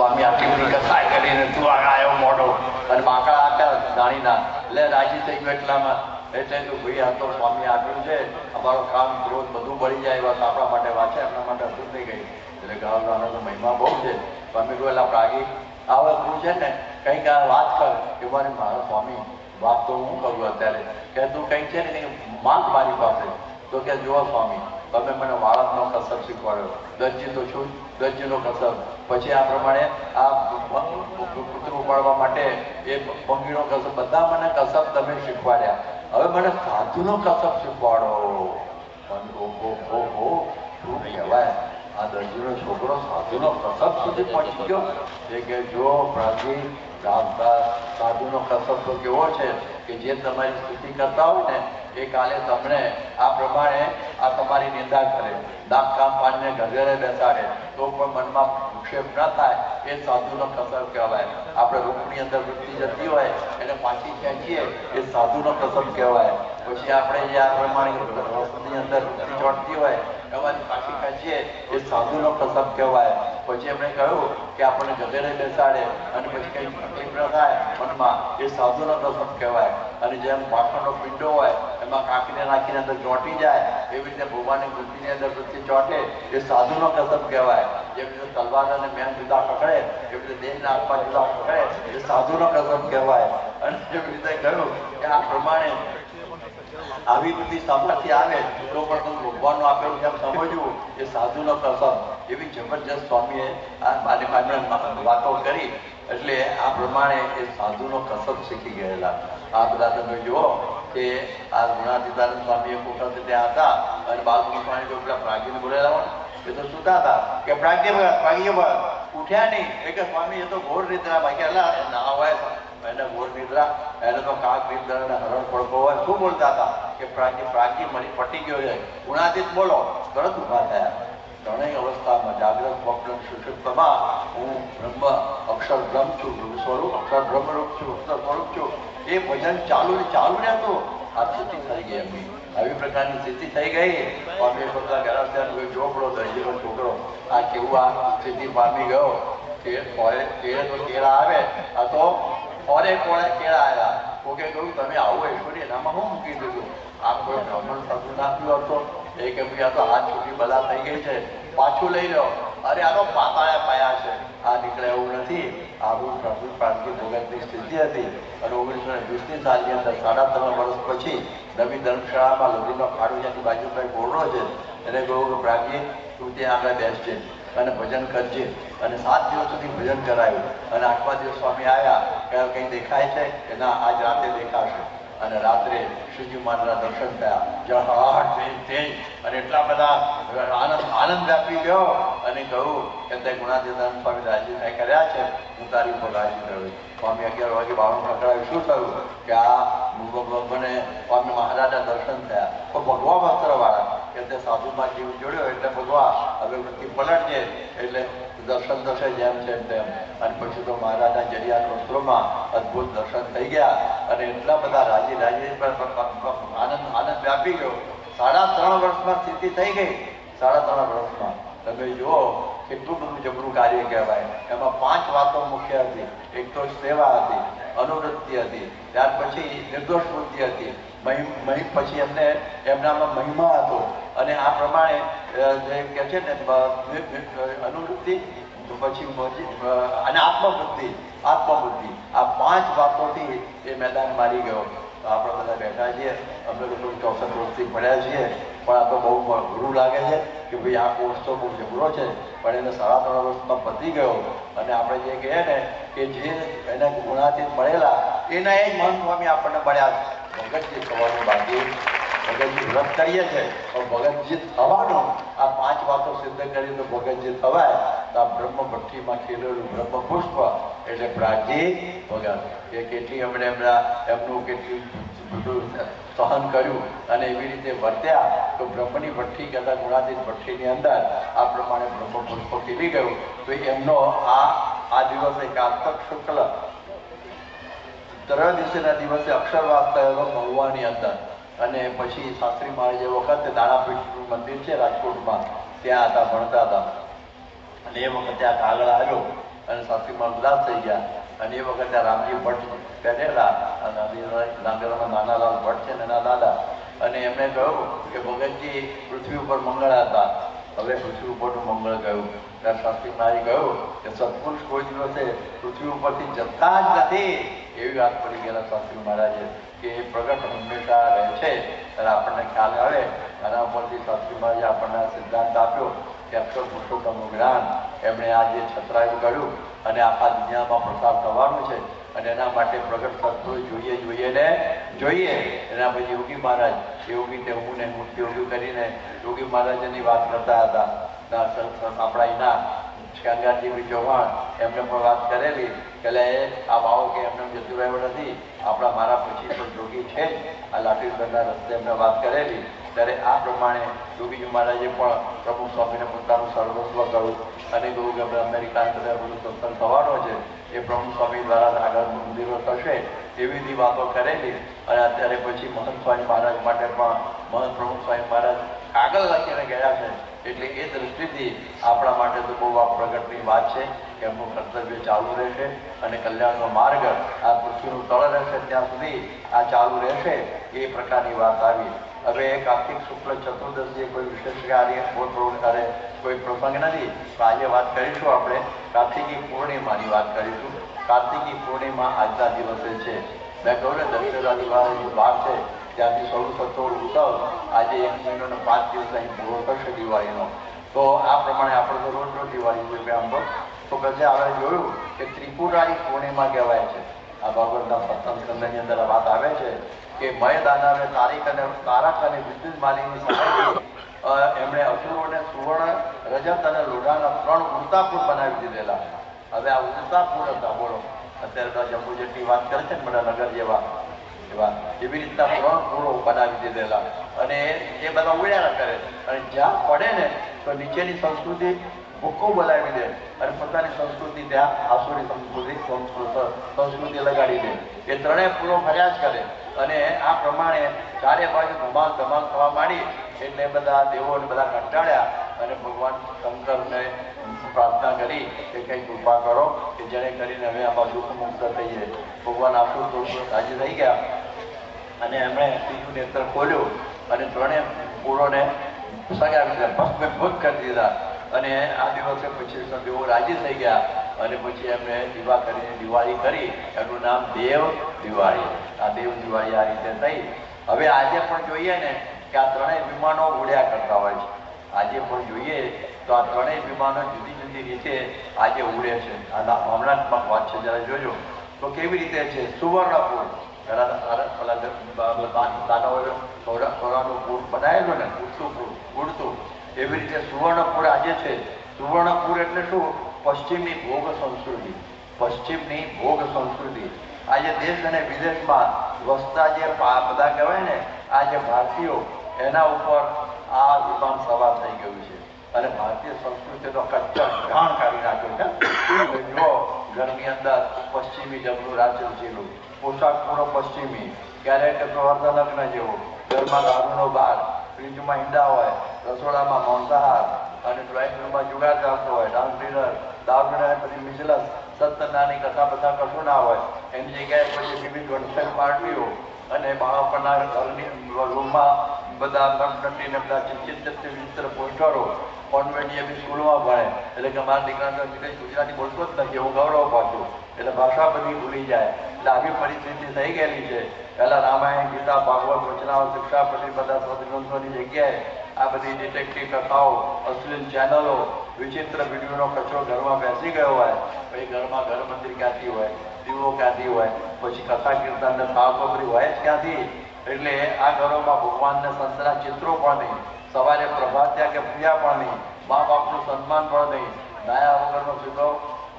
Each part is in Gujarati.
સ્વામી આટલી કથા કરીને તું આવ્યો મોડો અને બાંકડા હતા દાણીના. એટલે રાજી થઈ ગયો એટલામાં. એટલે તું ભાઈ, આ તો સ્વામી આપ્યું છે. અમારો કામ, ક્રોધ બધું બળી જાય વાત આપણા માટે વાંચે આપણા માટે અસર થઈ ગઈ એટલે ગાવાનો તો મહિમા બહુ છે. સ્વામી એલા પ્રાગી, આવે તું છે ને, કંઈક આ વાત કર. કે મારે, મારા સ્વામી વાત તો હું કરું અત્યારે. કે, તું કંઈક છે ને, કંઈક માંગ મારી પાસે. તો કે, જુઓ સ્વામી તમે મને વાળંદનો કસબ શીખવાડ્યો. દરજી તો છું, દરજીનો કસબ. પછી આ પ્રમાણે આ પુત્ર ઉપાડવા માટે એ ભંગીનો કસબ, બધા મને કસબ તમે શીખવાડ્યા. હવે મને સાધુનો કસબ શીખવાડો. ઓહો ઓહો શું કહેવાય? આ દરજીનો છોકરો સાધુનો કસબ સુધી પહોંચી ગયો. કે, જો પ્રાચીન સાધુનો કસબ તો કેવો છે કે જે તમારી સ્તુતિ કરતા હોય ને એ કાલે તમને આ પ્રમાણે આ તમારી નિંદા કરે, નાક પાડીને ઘરે બેસાડે, તો પણ મનમાં વિક્ષેપ ન થાય, એ સાધુનો કસર કહેવાય. આપણે રૂપની અંદર વૃત્તિ જતી હોય, એને પાછી ખેંચીએ, એ સાધુનો કસર કહેવાય. પછી આપણે જે આ પ્રમાણે રસની અંદર વૃત્તિ ચોંટતી હોય, એમાંથી પાછી ખેંચીએ એ સાધુનો કસબ કહેવાય. પછી એમણે કહ્યું કે આપણને ગધેડે બેસાડે અને પછી કંઈ તકલીફ ન થાય, મનમાં એ સાધુનો કસબ કહેવાય. અને જેમ માખણનો પિંડો હોય, એમાં કાંકીને નાખીને અંદર ચોંટી જાય, એવી રીતે ભગવાનની વૃત્તિની અંદર વૃત્તિ ચોંટે, એ સાધુનો કસબ કહેવાય. જેવી રીતે તલવાર અને મેન જુદા પકડે એવી રીતે દેહના આત્મા જુદા પકડે એ સાધુનો કસબ કહેવાય. અને એવી રીતે કહ્યું કે આ પ્રમાણે આવી બધી સામર્થ્ય આવે તો પણ તમે ભગવાનનું આપેલું જેમ સમજવું એ સાધુનો પ્રસંગ. એવી જબરજસ્ત સ્વામીએ આ માને માને વાતો કરી, એટલે આ પ્રમાણે એ સાધુનો કસબ શીખી ગયેલા. આ બધા તમે જુઓ કે આ ગુણાતીતાનંદ સ્વામી એક વખત ત્યાં હતા, અને બાલકૃષ્ણ સ્વામી જો પેલા પ્રાગીને બોલેલા હોય એ તો સુતા હતા. કે પ્રાગ્ય પ્રાગ્ય ઉઠ્યા નહીં. એટલે સ્વામી, એ તો ઘોર રીતે એ ના હોય એને મૂળ નિદ્રા, એને તો કાક નિદ્રા અને હરણ પડકો હોય. શું બોલતા હતા? કે પ્રાગ્ય પ્રાગ્ય મળી પટી ગયો છે. ગુણાતીત બોલો. તરત ઊભા થયા. ત્રણેય અવસ્થામાં જાગ્રત સ્વપ્ન સુષુપ્તમાં હું બ્રહ્મ, અક્ષર બ્રહ્મ છું. સ્વરૂપ, અક્ષર બ્રહ્મરૂપ છું, અક્ષર સ્વરૂપ છું. એ ભજન ચાલુ ને ચાલુ ને હતું. આ સ્થિતિ થઈ ગઈ એમની. આવી પ્રકારની સ્થિતિ થઈ ગઈ. અમે બધા ગરાસિયા ચોપડો દરજીનો છોકરો. આ કેવું આ સ્થિતિ પામી ગયો? ફોરે કેળે તો કેળા આવે. આ તો ફોરે કોણે કેળા આવ્યા કોકે કહ્યું, તમે આવો એટલે એનામાં હું મૂકી દીધું. આ કોઈ બ્રાહ્મણ સાધુ નાખ્યો હતો. એ કે, ભાઈ, આ તો હાથ છૂટી બધા થઈ ગઈ છે. પાછું લઈ લો અરે, આ તો પાતાળે પાયા છે. આ નીકળે એવું નથી. આવું પ્રભુ પ્રાંતિ ભગતની સ્થિતિ હતી. અને ઓગણીસો ને વીસની સાલની અંદર સાડા ત્રણ વર્ષ પછી નવી ધર્મશાળામાં લોહીનો ખાડો જ્યાંથી બાજુ પર બોરડો છે, એને કહ્યું કે પ્રાગી તું ત્યાં આગળ બેસજે અને ભજન કરજે. અને સાત દિવસ સુધી ભજન કરાયું. અને આઠમા દિવસ સ્વામી આવ્યા. કે કંઈ દેખાય છે કે ના, આજ રાતે દેખાશે. અને રાત્રે શ્રીજી મહારાજના દર્શન થયા. થઈ અને એટલા બધા આનંદ આનંદ વ્યાપી ગયો અને કહ્યું કે તે ગુણાતીતાનંદ સ્વામી રાજીભાઈ કર્યા છે. હું તારી ઉપર રાજી થયો સ્વામી અગિયાર વાગે બાવન પકડાયું શું થયું? કે આ મને સ્વામી મહારાજના દર્શન થયા. તો ભગવા વસ્ત્રવાળા કે તે સાધુમાં જીવ જોડ્યો એટલે ભગવા હવે વૃત્તિ પલટજે એટલે દર્શન થશે જેમ છે તેમ અને પછી તો મહારાજના જરિયા વસ્ત્રોમાં અદ્ભુત દર્શન થઈ ગયા. અને એટલા બધા રાજી રાજી આનંદ આનંદ વ્યાપી ગયો. સાડા ત્રણ વર્ષમાં સ્થિતિ થઈ ગઈ. સાડા ત્રણ વર્ષમાં. તમે જુઓ, કેટલું બધું જબરું કાર્ય કહેવાય. એમાં પાંચ વાતો મુખ્ય હતી. એક તો સેવા હતી, અનુવૃત્તિ હતી. ત્યાર પછી નિર્દોષ વૃત્તિ હતી. મહિમ પછી એમને, એમનામાં મહિમા હતો. અને આ પ્રમાણે જે કહે છે ને અનુવૃત્તિ, પછી અને આત્મબુદ્ધિ આત્મબુદ્ધિ આ પાંચ વાતોથી એ મેદાન મારી ગયો. તો આપણે બધા બેઠા છીએ. અમે લોકો ચોસઠ વર્ષથી ભણ્યા છીએ. પણ આ તો બહુ ગુરુ લાગે છે કે ભાઈ આ કોર્સ તો બહુ જબરો છે. પણ એને સાડા ત્રણ વર્ષમાં પતી ગયો. અને આપણે જે કહીએ ને કે જે એના ગુણાથી મળેલા, એના એ મન સ્વામી આપણને મળ્યા છે. ભગતજી થવાનું બાકી ભગતજી વ્રત કરીએ છે, પણ ભગતજી થવાનું. આ પાંચ વાતો સિદ્ધ કરીને ભગતજી થવાય. તો આ બ્રહ્મ ભઠ્ઠીમાં ખીલેલું બ્રહ્મ પુષ્પ એટલે પ્રાચી ભગત. એ કેટલી એમણે એમના એમનું કેટલું સહન કર્યું અને એવી રીતે વર્ત્યા. તો બ્રહ્મની ભઠ્ઠી કહેતા ગુણાતીત ભઠ્ઠીની અંદર આ પ્રમાણે બ્રહ્મ પુષ્પ ખીલી ગયું. તો એમનો આ આ દિવસે કાર્તક શુક્લ ત્રયોદશીના દિવસે અક્ષરવાસ થયેલો મહુવાની અંદર. અને પછી શાસ્ત્રી મહારાજ એ વખતે દાણાપીઠનું મંદિર છે રાજકોટમાં. ત્યાં હતા, ભણતા હતા. અને એ વખતે આ કાગળ આવ્યો અને સાસરીમાં ઉદાસ થઈ ગયા. અને એ વખતે રામજી ભટ્ટ બેઠેલા અને નાંદેરામાં નાનાલાલ ભટ્ટ છે ને એના દાદા. અને એમણે કહ્યું કે ભગતજી પૃથ્વી ઉપર મંગળ હતા. હવે પૃથ્વી ઉપરનું મંગળ ગયું ત્યારે શાસ્ત્રી મારી ગયો કે સત્પુરુષ કોઈ દિવસે પૃથ્વી ઉપરથી જતા જ નથી એવી વાત પડી ગયેલા શાસ્ત્રી મહારાજે કે એ પ્રગટ હંમેશા રહે છે ત્યારે આપણને ખ્યાલ આવે આના ઉપરથી શાસ્ત્રી મહારાજે આપણને સિદ્ધાંત આપ્યો કે અક્ષર પુરુષોત્તમનું જ્ઞાન એમણે આ જે છત્રાયું કર્યું અને આખા દુનિયામાં પ્રસાર થવાનું છે અને એના માટે પ્રગટ થતું જોઈએ જોઈએ ને જોઈએ. એના પછી યોગી મહારાજ, યોગી તે હું ને મૂર્તિ યોગી કરીને યોગી મહારાજની વાત કરતા હતા. આપણા એના ગંગાજીભાઈ ચૌહાણ એમને પણ વાત કરેલી કે આ ભાવો કે એમને જતું રહ્યો નથી. આપણા મારા પછી તો જોગી છે આ લાઠી રસ્તે એમને વાત કરેલી. ત્યારે આ પ્રમાણે યોગીજી મહારાજે પણ પ્રભુ સ્વામીને પોતાનું સર્વસ્વ કર્યું અને કહ્યું કે અમેરિકા બધા બધું સત્સંગ થવાનો છે. એ પ્રભુ સ્વામી દ્વારા આગળ મંદિરો થશે એવી બધી વાતો કરેલી. અને અત્યારે પછી મહંત સ્વામી મહારાજ માટે પણ મહંત પ્રભુ સ્વામી મહારાજ કાગળ લખીને ગયા છે. એટલે એ દૃષ્ટિથી આપણા માટે તો બહુ આ પ્રગટની વાત છે કે એમનું કર્તવ્ય ચાલુ રહેશે અને કલ્યાણનો માર્ગ આ પૃથ્વીનું તળ રહેશે ત્યાં સુધી આ ચાલુ રહેશે એ પ્રકારની વાત આવી. હવે કાર્તિક શુક્લ ચતુર્દશીએ કોઈ વિશેષ કાર્ય કોઈ પ્રવૃત્તિ કરે, કોઈ પ્રસંગ નથી. તો આજે વાત કરીશું આપણે કાર્તિકી પૂર્ણિમાની વાત કરીશું. કાર્તિકી પૂર્ણિમા આજના દિવસે છે. મેં કહ્યું ને દશેરા દિવાળી વાર છે, ત્યાંથી શરૂ થતો ઉત્સવ, આજે એક મહિનો ને પાંચ દિવસ અહીં પૂરો થશે દિવાળીનો. તો આ પ્રમાણે આપણે તો રોજ રોજ દિવાળી જોઈએ તો તો પછી આપણે જોયું કે ત્રિપુરાની પૂર્ણિમા કહેવાય છે. આ સપ્તમ સ્કંદની અંદર વાત આવે છે કે મય દાનવે તારીખ અને તારક અને વિદ્યુત માલીની સહાયથી અ, એમણે અસુરોને સુવર્ણ રજત અને લોઢાના ત્રણ ઉડતાપુર બનાવી દીધેલા. હવે આ ઉડતાપુર હતા બોલો. અત્યારે જમ્મુ જેટલી વાત કરે છે ને બધા નગર જેવા એવા એવી રીતના ત્રણ પૂરો બનાવી દીધેલા. અને એ બધા ઉડ્યા કરે. અને જ્યાં પડે ને તો નીચેની સંસ્કૃતિ ભૂક્કો બોલાવી દે. અને પોતાની સંસ્કૃતિ ત્યાં આસુરી સંસ્કૃતિ, સંસ્કૃત લગાડી દે. એ ત્રણેય પૂરો ફર્યા જ કરે. અને આ પ્રમાણે ચારે બાજુ ધમાલ ધમાલ થવા માંડી એટલે બધા દેવોને બધા કંટાળ્યા અને ભગવાન શંકરને પ્રાર્થના કરી કે કંઈ કૃપા કરો કે જેને કરીને હવે આમાં દુઃખ મુક્ત થઈએ. ભગવાન આપણું દુઃખ રાજી થઈ ગયા. અને એમણે ત્રીજું નેત્ર ખોલ્યું અને ત્રણેય પૂરોને સગાવી દીધા. ભસ્મીભૂત કરી દીધા. અને આ દિવસે પછી સભ્યો રાજી થઈ ગયા. અને પછી એમને દીવા કરીને દિવાળી કરી. એનું નામ દેવ દિવાળી. આ દેવ દિવાળી આ રીતે થઈ. હવે આજે પણ જોઈએ ને કે આ ત્રણેય વિમાનો ઉડ્યા કરતા હોય છે. આજે પણ જોઈએ તો આ ત્રણેય વિમાનો જુદી જુદી રીતે આજે ઉડે છે. આના હમણાં વાત છે, જરા જોજો. તો કેવી રીતે છે? સુવર્ણપુર પેલા પેલા દાનવોએ પૂર ને ઉડતું. એવી રીતે સુવર્ણપુર આજે છે. સુવર્ણપુર એટલે શું? પશ્ચિમની ભોગ સંસ્કૃતિ. પશ્ચિમની ભોગ સંસ્કૃતિ. આજે દેશ અને વિદેશમાં વસતા જે બધા કહેવાય ને, આ જે ભારતીયો, એના ઉપર આ વિમાન સવાર થઈ ગયું છે. અને ભારતીય સંસ્કૃતિનો કચ્ચર ઘાણ કાઢી નાખ્યો છે. જો ઘરની અંદર પશ્ચિમી જમનું રાજ્ય જેલું પોશાક પૂરો પશ્ચિમી. ક્યારેક પ્રવર્તન લગ્ન જેવો. ઘરમાં દારૂનો બાર ફ્રીજમાં ઈંડા હોય. રસોડામાં માંસાહાર અને ડ્રોઈંગ રૂમમાં જુગાર ચાલતો હોય ડાન્સ ડિનર દારૂને પછી મિસલસ સત્યનાની કથા બધા કશું ના હોય. એની જગ્યાએ પછી વિવિધ ગણતરી પાર્ટીઓ અને બાળકોના ઘરની રૂમમાં બધા નટનટીને બધા ચિંતિત વિચિત્ર પોસ્ટરો કોન્વેન્ટની બી સ્કૂલમાં ભણે. એટલે કે મારા દીકરા વિદેશ ગુજરાતી બોલતો જ નથી હું ગૌરવ પાછું. એટલે ભાષા બધી ભૂલી જાય. એટલે આવી પરિસ્થિતિ થઈ ગયેલી છે. પહેલાં રામાયણ, ગીતા, ભાગવત વચનાઓ શિક્ષાપતિ બધા સદગ્રંથોની જગ્યાએ આ બધી ડિટેક્ટિવ કથાઓ, અશ્લીલ ચેનલો વિચિત્ર વિડીયોનો કચરો ઘરમાં બેસી ગયો હોય, પછી ઘરમાં ઘર મંદિર ક્યાંથી હોય, દીવો ક્યાંથી હોય, પછી કથા કીર્તન ને સાવકબરી હોય જ ક્યાંથી? એટલે આ ઘરોમાં ભગવાનને સંતના ચિત્રો પણ નહીં. સવારે પ્રભાત્યા કે પૂજા પણ નહીં. મા બાપનું સન્માન પણ નહીં. નાયા વગરનો સીધો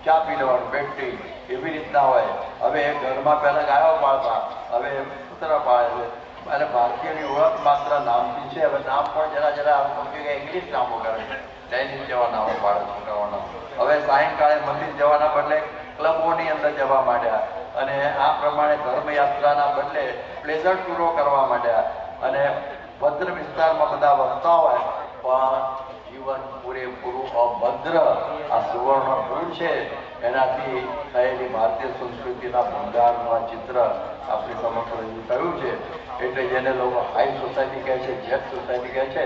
ચા પી લેવાનું બેટી એવી રીતના હોય. હવે ઘરમાં પહેલા ગાયો પાળતા. હવે કૂતરા પાળે છે. અને ભારતીયની ઓળખ માત્ર નામથી છે. હવે નામ પણ જરા જરા ઇંગ્લિશ નામો કરે છે. જેવા નામો પાડે છોકરાઓના હવે સાયંકાળે મંદિર જવાના બદલે ક્લબોની અંદર જવા માંડ્યા. અને આ પ્રમાણે ધર્મયાત્રાના બદલે પ્લેઝર ટૂરો કરવા માંડ્યા. અને ભદ્ર વિસ્તારમાં બધા વસતા હોય, પણ જીવન પૂરેપૂરું અભદ્ર. આ સુવર્ણ પુર છે. એનાથી થયેલી ભારતીય સંસ્કૃતિના ભંગારનું આ ચિત્ર આપણી સમક્ષ રજૂ થયું છે. એટલે જેને લોકો હાઈ સોસાયટી કહે છે, જેટ સોસાયટી કહે છે,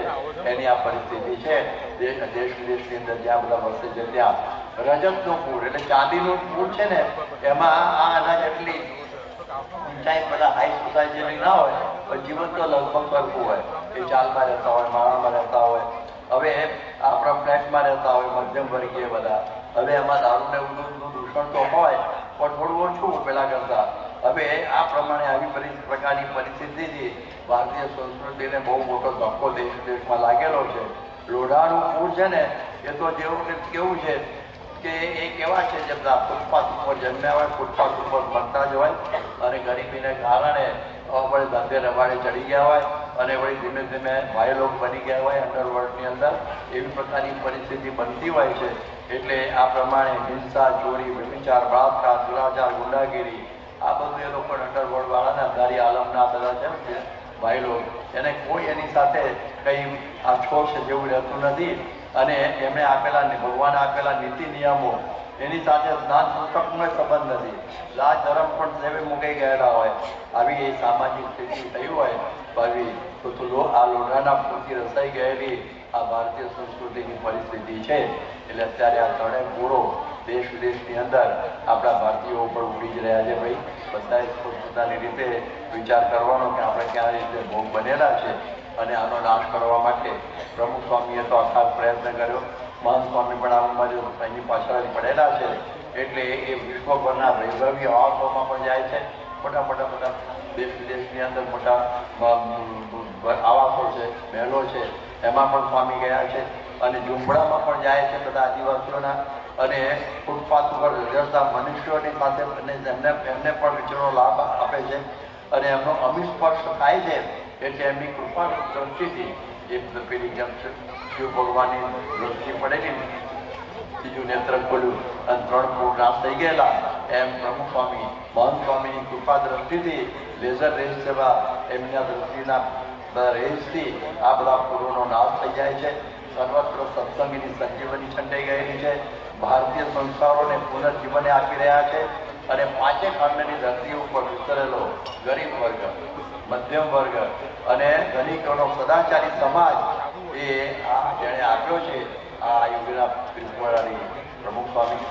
એની આ પરિસ્થિતિ છે. દેશ દેશ વિદેશની અંદર જ્યાં બધા વર્ષે છે, ત્યાં રજતનું પૂર એટલે ચાંદીનું પૂર છે ને, એમાં આ અનાજ એટલી ઊંચાઈ બધા હાઈ સોસાયટીની ના હોય, પણ જીવન તો લગભગ કરવું હોય. એ ચાલમાં રહેતા હોય, માળામાં રહેતા હોય. હવે આપણા ફ્લેટમાં રહેતા હોય, મધ્યમ વર્ગીય બધા. હવે એમાં દારૂને ને દૂષણ તો હોય, પણ થોડું ઓછું પેલા કરતા. હવે આ પ્રમાણે આવી પરી- પ્રકારની પરિસ્થિતિથી ભારતીય સંસ્કૃતિને બહુ મોટો ધક્કો દેશ દેશમાં લાગેલો છે. લોઢાનું પૂર છે ને, એ તો જેવું કેવું છે કે એ કેવા છે જે બધા ફૂટપાથ ઉપર જન્મ્યા હોય, ફૂટપાથ ઉપર મરતા જ હોય અને ગરીબીને કારણે વળી ધંધે રવાડે ચડી ગયા હોય અને વળી ધીમે ધીમે ભાઈ લોક બની ગયા હોય અંડરવર્લ્ડની અંદર. એવી પ્રકારની પરિસ્થિતિ બનતી હોય છે. એટલે આ પ્રમાણે હિંસા, ચોરી, વ્યભિચાર, બળાત્કાર, દુરાચાર, ગુંડાગીરી આ બધું એ લોકો અંડરવર્લ્ડ વાળાના અંધારી આલમના બધા છે ભાઈ લોકો એને કોઈ એની સાથે કંઈ આ છોશ જેવું રહેતું નથી. અને એમણે આપેલા ભગવાન આપેલા નીતિ નિયમો, એની સાથે જ્ઞાન પુસ્તકનો સંબંધ નથી. લાજ ધર્મ પણ જેવે મુકાઈ ગયેલા હોય, આવી એ સામાજિક સ્થિતિ થઈ હોય ભાવી તો તું લો આ લોઢાના પૂરતી રસાઈ ગયેલી, આ ભારતીય સંસ્કૃતિની પરિસ્થિતિ છે. એટલે અત્યારે આ ત્રણેય ગુણો દેશ વિદેશની અંદર આપણા ભારતીયો ઉપર ઉડી જ રહ્યા છે ભાઈ. બધાએ પોતપોતાની રીતે વિચાર કરવાનો કે આપણે ક્યાં રીતે ભોગ બનેલા છે અને આનો નાશ કરવા માટે પ્રમુખ સ્વામીએ તો આખા પ્રયત્ન કર્યો. મહંત સ્વામી પણ આમાં એની પાછળ જ પડેલા છે. એટલે એ વિશ્વભરના વૈભવી આવાસોમાં પણ જાય છે. મોટા મોટા મોટા દેશ વિદેશની અંદર મોટા આવાસો છે, મહેલો છે. એમાં પણ સ્વામી ગયા છે. અને ઝુંપડામાં પણ જાય છે બધા આદિવાસીઓના. અને ફૂટપાથ ઉપર રહેતા મનુષ્યોની સાથે એમને એમને પણ વિચારો લાભ આપે છે. અને એમનો અમિસ્પર્શ થાય છે એટલે એમની કૃપા દ્રષ્ટિથી એ પેલી જેમ શિવ ભગવાનની દ્રષ્ટિ પડેલી. બીજું નેત્ર ખોલ્યું અને ત્રણ ફૂટ નાશ થઈ ગયેલા. એમ પ્રમુખ સ્વામી, મહંત સ્વામીની કૃપા દ્રષ્ટિથી લેઝર રેસ જેવા એમના દ્રષ્ટિના રેસથી આ બધા પૂરોનો નાશ થઈ જાય છે. સર્વત્ર સત્સંગીની સંજીવની છંડાઈ ગયેલી છે. ભારતીય સંસ્કારોને પુનર્જીવને આપી રહ્યા છે અને પાંચે ખંડની ધરતી ઉપર વિસ્તરેલો ગરીબ વર્ગ, મધ્યમ વર્ગ અને ધનિકોનો સદાચારી સમાજ એ આ જેણે આપ્યો છે, આ યુગના ત્રિપુરારી પ્રમુખ સ્વામી,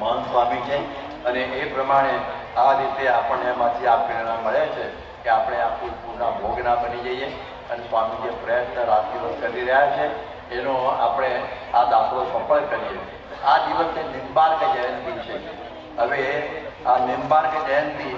મહંત સ્વામી છે. અને એ પ્રમાણે આ રીતે આપણને એમાંથી આ પ્રેરણા મળે છે કે આપણે આ પૂરના ભોગ ના બની જઈએ અને સ્વામી જે પ્રયત્ન રાત દિવસ કરી રહ્યા છે. એનો આપણે આ દાખલો સફળ કરીએ. આ દિવસે નિમ્બાર્ક જયંતિ છે. હવે આ નિમ્બાર્ક જયંતિ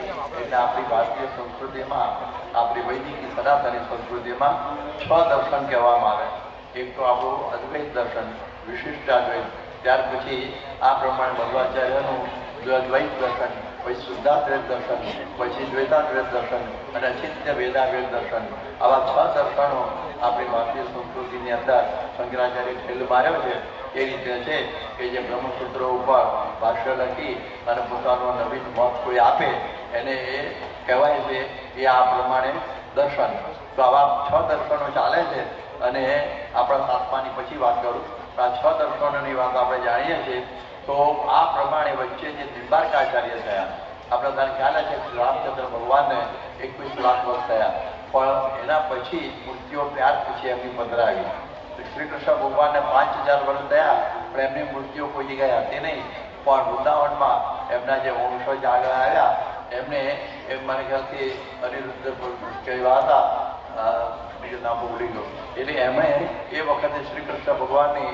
એટલે આપણી ભારતીય સંસ્કૃતિમાં, આપણી વૈદિક સનાતની સંસ્કૃતિમાં છ દર્શન કહેવામાં આવે. એક તો આપણું અદ્વૈત દર્શન, વિશિષ્ટાદ્વૈત. ત્યાર પછી આ પ્રમાણે મધ્વાચાર્યનું દ્વૈત દર્શન, પછી શુદ્ધાદ્વૈત દર્શન, પછી દ્વૈતાદ્વૈત દર્શન અને અચિત્ય વેદાદ્વૈત દર્શન. આવા છ દર્શનો આપણી ભારતીય સંસ્કૃતિની અંદર શંકરાચાર્ય ખેલ માર્યો છે. એ રીતે છે કે જે બ્રહ્મસૂત્ર ઉપર ભાષ્ય લખી અને પોતાનો નવીન મત કોઈ આપે, એને એ કહેવાય છે એ આ પ્રમાણે દર્શન. તો આવા છ દર્શનો ચાલે છે અને આપણા સાતમાની પછી વાત કરું. તો આ છ દર્શનોની વાત આપણે જાણીએ છીએ. તો આ પ્રમાણે વચ્ચે જે નિંબાર્કાચાર્ય થયા, આપણે તને ખ્યાલ છે રામચંદ્ર ભગવાનને એકવીસ લાખ વર્ષ થયા. પણ એના પછી મૂર્તિઓ ત્યાર પછી એમની પધરાવી. શ્રી કૃષ્ણ ભગવાનને પાંચ હજાર વર્ષ થયા, પણ એમની મૂર્તિઓ કોઈ જગ્યાએ હતી નહીં. પણ વૃંદાવનમાં એમના જે વંશજ આગળ આવ્યા, એમને એમ મને ખ્યાલથી અનિરુદ્ધ કહેવા હતા બીજું નામ ભૂલી ગયું. એટલે એમણે એ વખતે શ્રી કૃષ્ણ ભગવાનની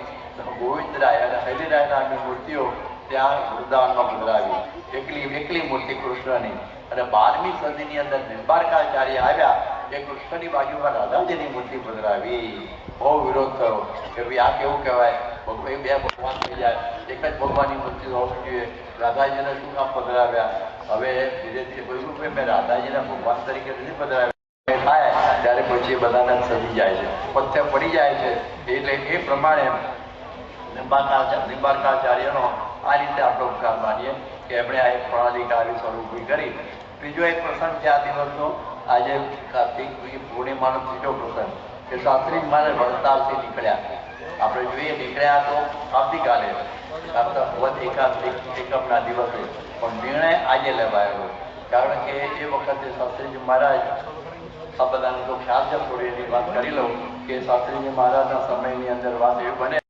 ગોવિંદરાય અને હરિરાય નામની મૂર્તિઓ ત્યાં વૃંદાવનમાં પધરાવી. એકલી એકલી મૂર્તિ કૃષ્ણની. અને બારમી સદીની અંદર નિર્બારકાચાર્ય આવ્યા, એ કૃષ્ણની બાજુમાં રાધાજીની મૂર્તિ પધરાવી. બહુ વિરોધ થયો. કે ભાઈ આ કેવું કહેવાય? ભગવાન બે ભગવાન થઈ જાય. એક જ ભગવાનની મૂર્તિ હોવી જોઈએ. રાધાજીને શું કામ પધરાવ્યા? હવે ધીરે ધીરે કહ્યું કે મેં રાધાજીને ભગવાન તરીકે નથી પધરાવ્યા. થાય. ત્યારે પછી બધાને સજી જાય છે. પથ્ય પડી જાય છે. એટલે એ પ્રમાણે નિંબાર્કાચાર્ય નિંબાર્કાચાર્યનો આ રીતે આપણે ઉપકાર માનીએ કે એમણે આ એક પ્રણાલિકારી સ્વરૂપી કરી. ત્રીજો એક પ્રસંગ છે આ દિવસનો આજે કાર્તિક પૂર્ણિમાનો ત્રીજો પ્રસંગ. કે શાસ્ત્રી મારે વડતાલથી નીકળ્યા. આપણે જોઈએ નીકળ્યા તો આવતીકાલે એકમના દિવસે, પણ નિર્ણય આજે લેવાયેલો. કારણ કે એ વખતે શાસ્ત્રીજી મહારાજ, આ બધાને તો ખ્યાલ છે, થોડી એની વાત કરી લઉં કે શાસ્ત્રીજી મહારાજના સમયની અંદર વાત એવી બને